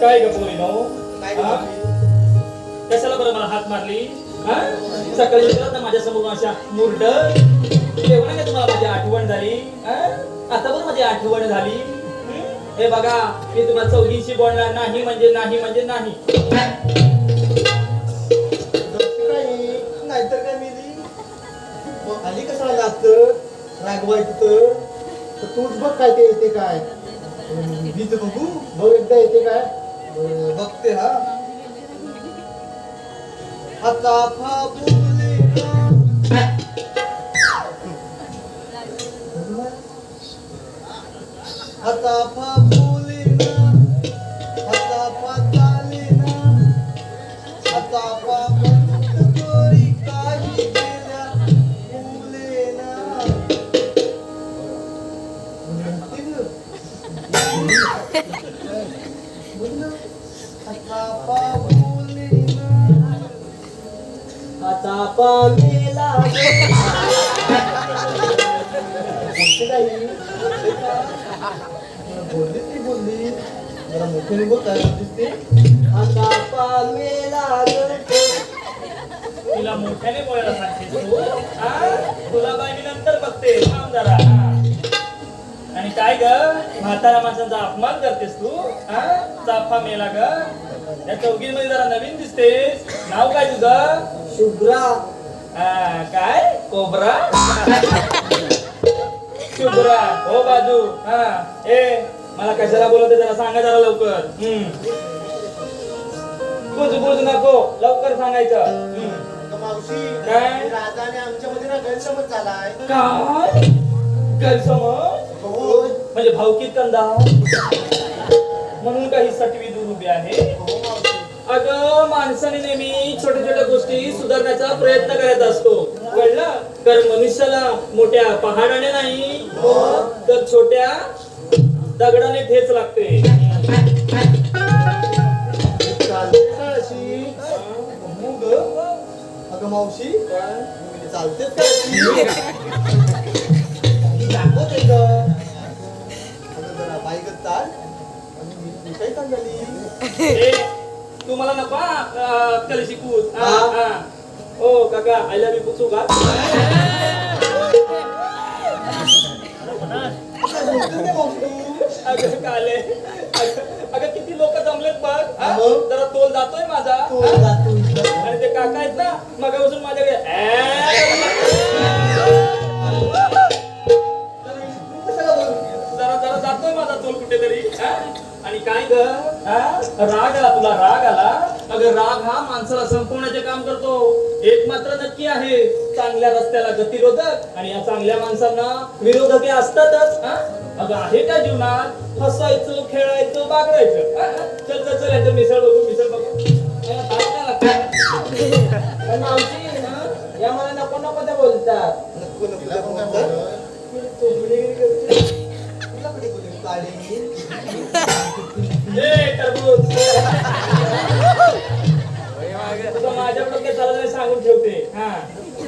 काय ग पोरीनो काय हा? कशाला बरं मला हात मारली हा? सकाळी उठलात ना माझ्यासमोर अशा मुरड. तेवढं का तुम्हाला माझी आठवण झाली? आता पण माझी आठवण झाली. हे बघा मी तुम्हाला चौघीशी बोलणार नाही म्हणजे नाही म्हणजे नाही. काही नाहीतर काय मी आली कशाला लागतं रागवायचं तर? तूच बघ काय ते येते काय. मी बघू. बघ एकदा येते काय? बघते हा. आता फापुले बोलली ती बोलली जरा मोठे बोल काय दिसते आता पामेला तिला मोठ्याने बोलायला सांगतेस तू. हा? तुला बाई नंतर बघते. थांब जरा. आणि काय ग? म्हातारा माणसांचा अपमान करतेस तू? हा? चाफा मेला ग? या चौकीमध्ये जरा नवीन दिसतेस. नाव काय तुझं? शुभ्रा. हा, काय? कोबरा? शुभ्रा हो बाजू. हा. ए मला कशाला बोलवते जरा सांगा जरा लवकर. बुज बुज नको. लवकर सांगायचं. मावशी काय? राधा आणि आमच्यामध्ये ना गैरसमज झालाय. काय? गैरसमज? हो. म्हणजे भावकीत कंदा? म्हणून काही सटवी दूर उभी आहे. हो मावशी. अगं माणसाने नेहमी छोट्या छोट्या गोष्टी सुधारण्याचा प्रयत्न करत असतो. कळलं? तर मनुष्याला मोठ्या पहाडाने नाही तर छोट्या दगडाने ठेच लागते. चालते अगं मावशी मी चालतेच का अशी दाखवत एकदा अगं जरा बाईकच चाल मी काय ए, तू मला नको हा, अं, हा, हा. हा. ओ काका आय लव्ह यू पुसू का अगं काले अगं किती लोक जमलेत बघ हा? मग? जरा तोल जातोय माझा हा? आणि ते काका आहेत ना माझ्याकडे. तू कशाला बोलते? जरा जरा जातोय माझा तोल कुठेतरी हा? आणि काय ग हा? राग आला तुला राग आला अगं राग हा माणसाला संपवण्याचे काम करतो एक मात्र नक्की आहे चांगल्या रस्त्याला गतिरोधक आणि या चांगल्या माणसांना विरोधके असतातच हा? अगं आहे का जीवनात हसायचं खेळायचं बागडायचं? चल चल चल याचं मिसळ बघू मिसळ बघू. मावशी या मला नको नको त्या बोलतात. तू चोपडीगिरी सांगून ठेवते हा.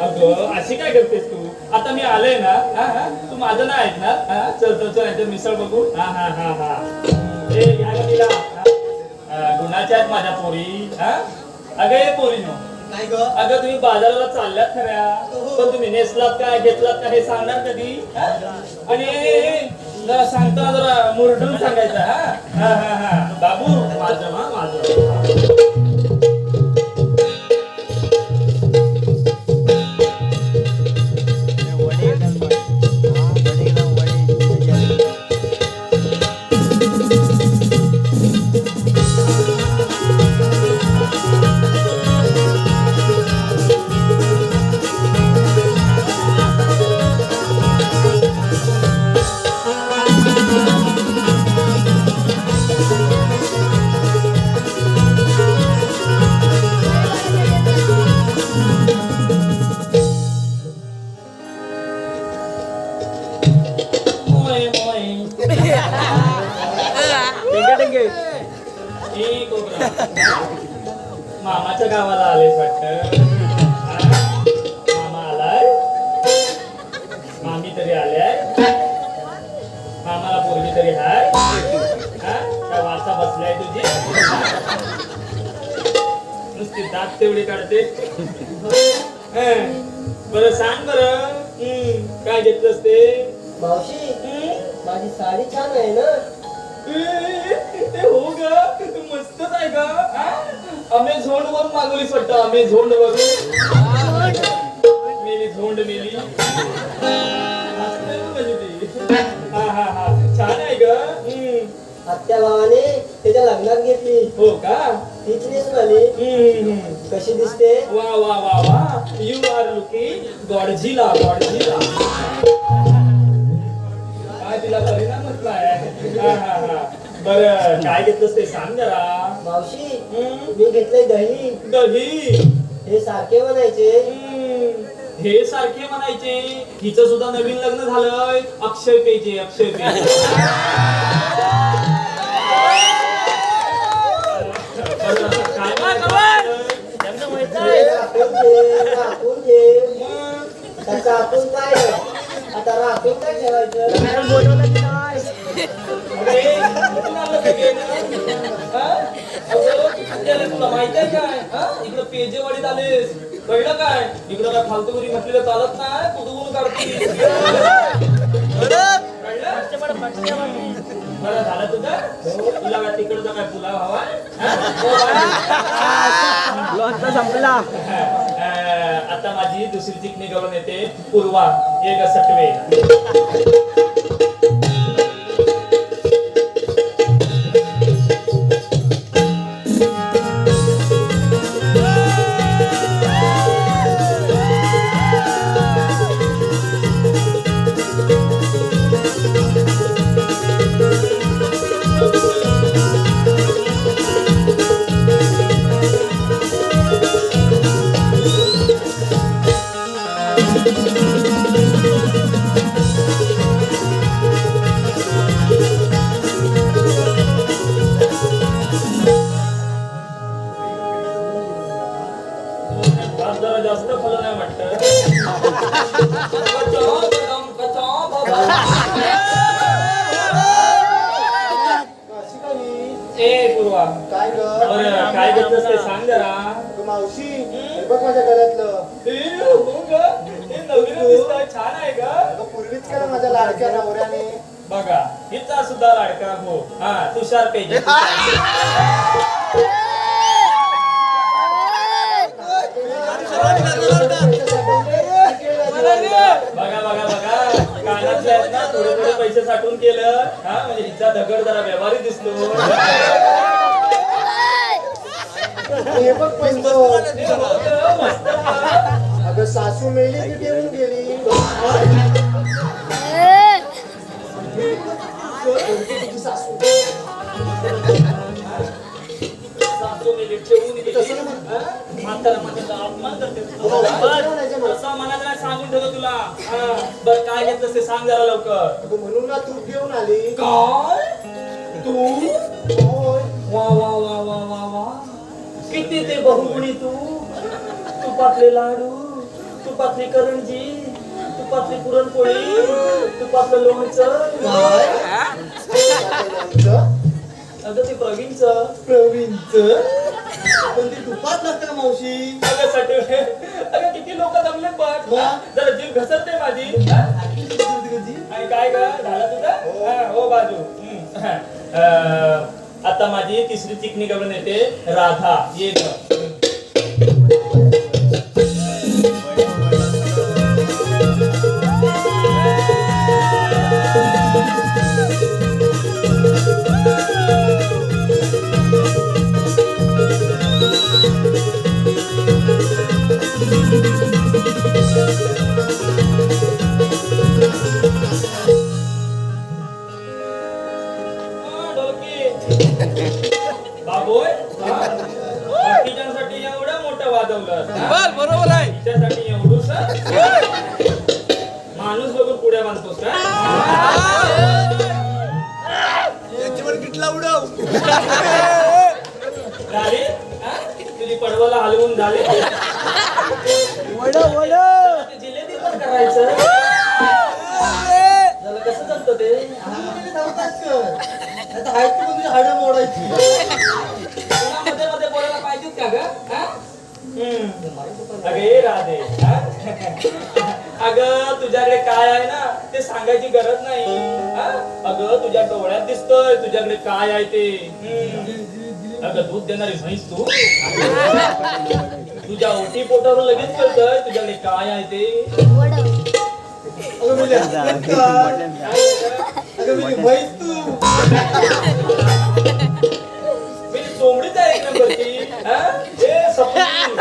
अगं अशी काय करतेस तू? आता मी आलोय ना हा, हा. तू माझं नाही ऐकणार? हा. चल चल चल याचं मिसळ बघू. हा हा हा हा. ए घ्या गं तिला हा. हा, गुणाच्या आहेत माझ्या पोरी. हा? अगं ए पोरीनो. काय ग. अगं तुम्ही बाजाराला चालल्यात खऱ्या. पण तुम्ही नेसलात काय घेतलात का हे सांगणार कधी? हा? आणि ए, ए, जरा सांगताना जरा मुरडून सांगायचं. हा? हा हा हा. बाबू माझं हा माझं. काढते. बरं सांग बरं. काय घेतलंस ते मावशी हं? माझी साडी छान आहे ना? ते हो ग मस्तच आहे ग. अमेझोन वरून मागवलीस वाटतं अमेझोन वरून. मेली झोंड मेली. हा हा हा. छान आहे ग. आत्या भावाने त्याच्या लग्नात घेतली. हो का? हम्म, हम्म. कशी दिसते? वा वा वा वा. You are looking Godzilla Godzilla काय तिला परिणाम म्हटलाय हा हा हा. बरं काय घेतलंस ते सांग जरा. मावशी. मी घेतलंय दही. दही? हे सारखे बनायचे. हे सारखे म्हणायचे. हिचं सुद्धा नवीन लग्न झालंय. अक्षय पेजे अक्षय पेजे हे राखून घे राखून घे मग आतून काय? आता राखून काय ठेवायचं? हा? अगं, आपल्याला तुला माहीत आहे काय हा? इकडं पेजेवाडीत आलेस कळलं काय इकडं काय फालतूगिरी म्हटलेलं चालत नाही कुठून काढतीस कळलं? बरं झालं तुझं? तुला काय तिकडचा काय पुलाव हवा? संपला. आता माझी दुसरी चिकणी करून येते. पूर्वा. एक सटवे काय ग? बरं काय घेतलंस ते सांग जरा. मावशी हे बघ माझ्या घरातलं ए, हो ग. हे नवीन दिसतंय छान आहे ग. अगं पूर्वीच केलं माझ्या लाडक्या नवऱ्याने. बघा हिचा सुद्धा लाडका हो. हा तुषार पेजे. बघा बघा बघा. कानातले आहेत ना थोडे थोडे पैसे साठवून केलं. हा म्हणजे हिचा दगड जरा व्यवहारी दिसतो. हे बघ पैसे हे हो. अगं सासू मेली की ठेवून गेली सासू सासू. हा? हो, नाही, सांगून ठेवतो तुला हा. बरं काय घेतलं ते सांग जरा लवकर म्हणून ना तूप घेऊन आली काय तू ते बहुगुणी तू? तुपातले लाडू तुपातली करंजी तुपातली पुरणपोळी तुपातलं लोणचं. अगं ते प्रवीणचं. प्रवीणचं? पण ती तुपात नसतं का मावशी? अगं सटे अगं किती लोक जमले वा. जरा जीव घसरते माझी? आणि काय ग? झालं तुझं? हा, हो बाजू. आता माझी तिसरी चिकनी करून येते राधा. ये ग. वाजवलं बरोबर आहे. तिच्यासाठी एवढूस माणूस बघून पुढे बांधतोस का? याच्यावर किटला उडव. हा? तुझी पडवला हलवून झाले? वड जिलेबी पण करायचं. झालं कसं जमतं ते? तू नव्हताच कर आता हाय तू तुझी हाडं मोडायची? मध्ये मध्ये बोलायला पाहिजेत का ग? हा? अगं ये राधे. हा? अगं तुझ्याकडे काय आहे ना ते सांगायची गरज नाही. हा? अगं तुझ्या डोळ्यात दिसतोय तुझ्याकडे काय आहे ते. हम्म. अगं दूध देणारी म्हैस तू. तुझ्या ओटी पोटावर लगेच कळतंय तुझ्याकडे काय आहे ते. म्हैस तू. मी चोमडीच आहे एक नंबरची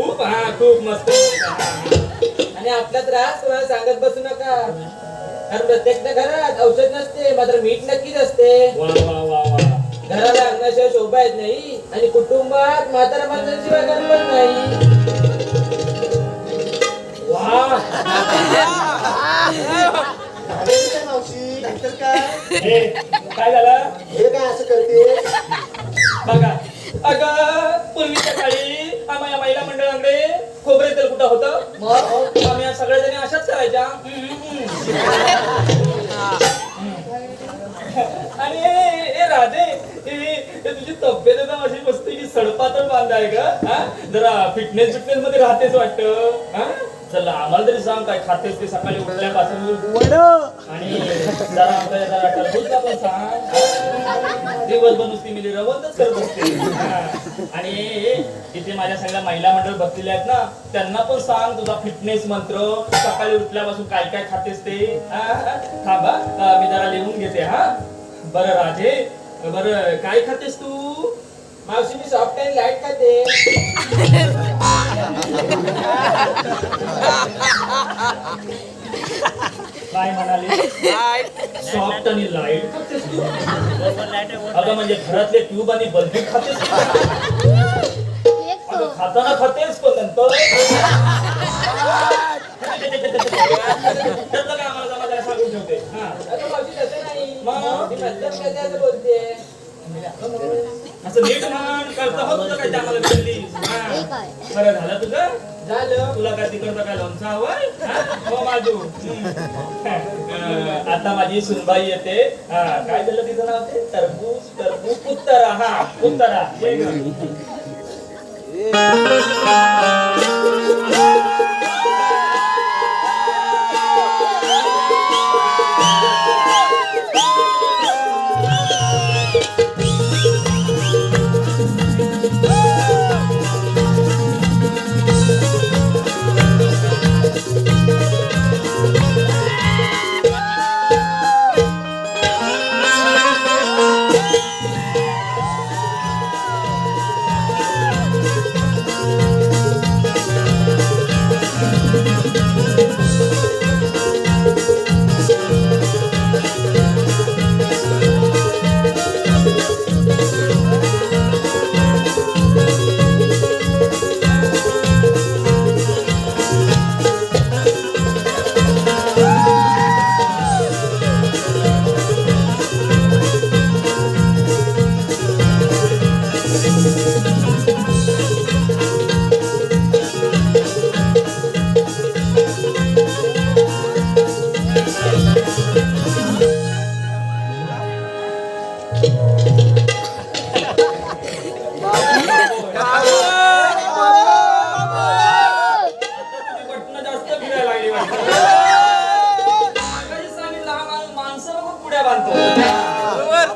खूप हा खूप मस्त. आणि आपला त्रास कोणाला सांगत बसू नका. कारण प्रत्येक घरात औषध नसते मात्र मीठ नक्कीच असते. घराला अंगणाशिवाय शोभा येत नाही आणि कुटुंबात म्हातारा माणसांशिवाय गणपत नाही. वा. काय मावशी नाहीतर काय काय झालं? हे काय असं करते बघा अगं पूर्वीच्या काळी आम्हा या महिला मंडळाकडे खोबरे तेल कुठं होतं? मग? आम्ही सगळ्या जणी अशाच करायच्या. आणि राधे ए- ए तुझी तब्येत एकदम अशी मस्त की सडपातळ बांधाय का हा? जरा फिटनेस फिटनेस मध्ये राहतेच वाटत हा? चला आम्हाला तरी सांग काय खातेस ते सकाळी उठल्यापासून आणि जरा आमच्या जरा टरबूजला पण सांग. दिवसभर नुसती मिली रवतच करत असते. आणि इथे माझ्या सगळ्या महिला मंडळ बसलेल्या आहेत ना त्यांना पण सांग तुझा फिटनेस मंत्र. सकाळी उठल्यापासून काय काय खातेस ते. थांबा मी जरा लिहून घेते हा. बरं राधे बरं काय खातेस तू? मावशी मी सॉफ्ट आणि लाइट खाते. काय म्हणाले? सॉफ्ट आणि लाइट अगं म्हणजे घरातले ट्यूब आणि बल्बी खातेस तू? अगं खाताना खातेस पण नंतर? काय आम्हाला जमा त्याला सांगून ठेवते. हा. असं बोलते असं नीट म्हण करता होत काय ते आम्हाला? बरं झालं तुझं? झालं. तुला काय तिकडचं काय लोणचं हवंय हा? हो. अं, आता माझी सुनबाई येते. हा काय झालं तिचं नाव ते? टरबूज टरबूज उत्तरा हा उत्तरा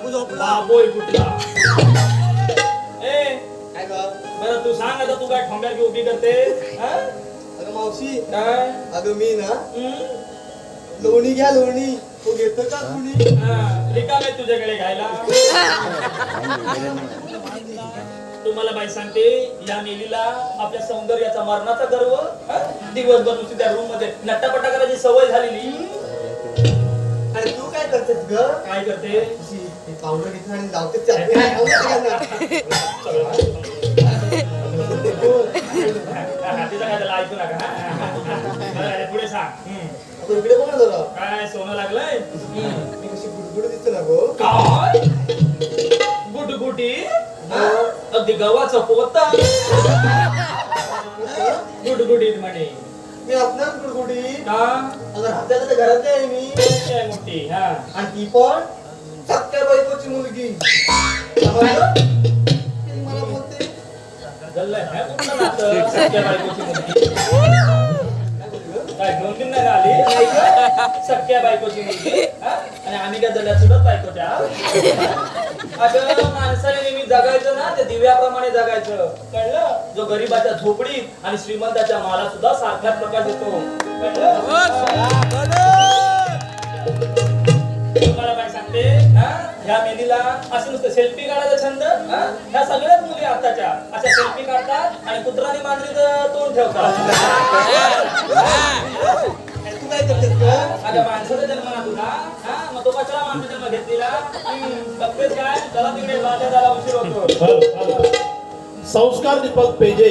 कुठला ए काय बरं तू सांग आता तू काय ठोंब्यात उभी करते? अगं मावशी काय अगं मी ना? लोणी घ्या लोणी तो घेतो का कुणी? रिकामे तुझ्याकडे घ्यायला. तुम्हाला बाई सांगते या मेलीला आपल्या सौंदर्याचा मरणाचा गर्व हा? दिवसभर नुसती त्या रूममध्ये नट्टापट्टा करायची सवय झालेली. आणि तू काय करतेस ग? काय करते? आणि लावते चालते हा, तिचं काय त्याला ऐकू नका. हा? बरं, आता पुढे सांग. इकडे जरा. काय सोनं लागलंय? मी कशी गुडगुड दिसते ना गो. काय? गुटगुटी हा? अगदी गव्हाचं पोत. गुटगुटीत म्हणे. मी गुडगुडी. का? तर घरात आहे मी. काय मोठी? हा. आणि ती पण सत्या बायकोची मुलगी. मला बोलते. गल्ला आहे? कुठलं नातं? सख्या बायकोची मुलगी. काय दोन तीन नाही आली सख्या बायकोची मुलगी. हा? आणि आम्ही काय झाल्या सुद्धा बायकोच्या अगं माणसाने नेहमी जगायचं ना ते दिव्याप्रमाणे जगायचं. कळलं? जो गरीबाच्या झोपडीत आणि श्रीमंताच्या माला सुद्धा सारखाच प्रकाश येतो कळलं ह्या मेलीला असं नुसतं सेल्फी काढायचा छंद ह्या सगळ्याच मुली आताच्या अशा सेल्फी काढतात आणि कुत्राने मांजरीचं तोंड ठेवतात. तू काय करतेस अगं माणसाचा जन्म ना तुला. हा? मग तो कशाला माणसा जन्म घेतलेला? हम्म, बघतेस काय? चला तिकडे झाला उशीर होतो. हो, हो. संस्कार दीपक पेजे.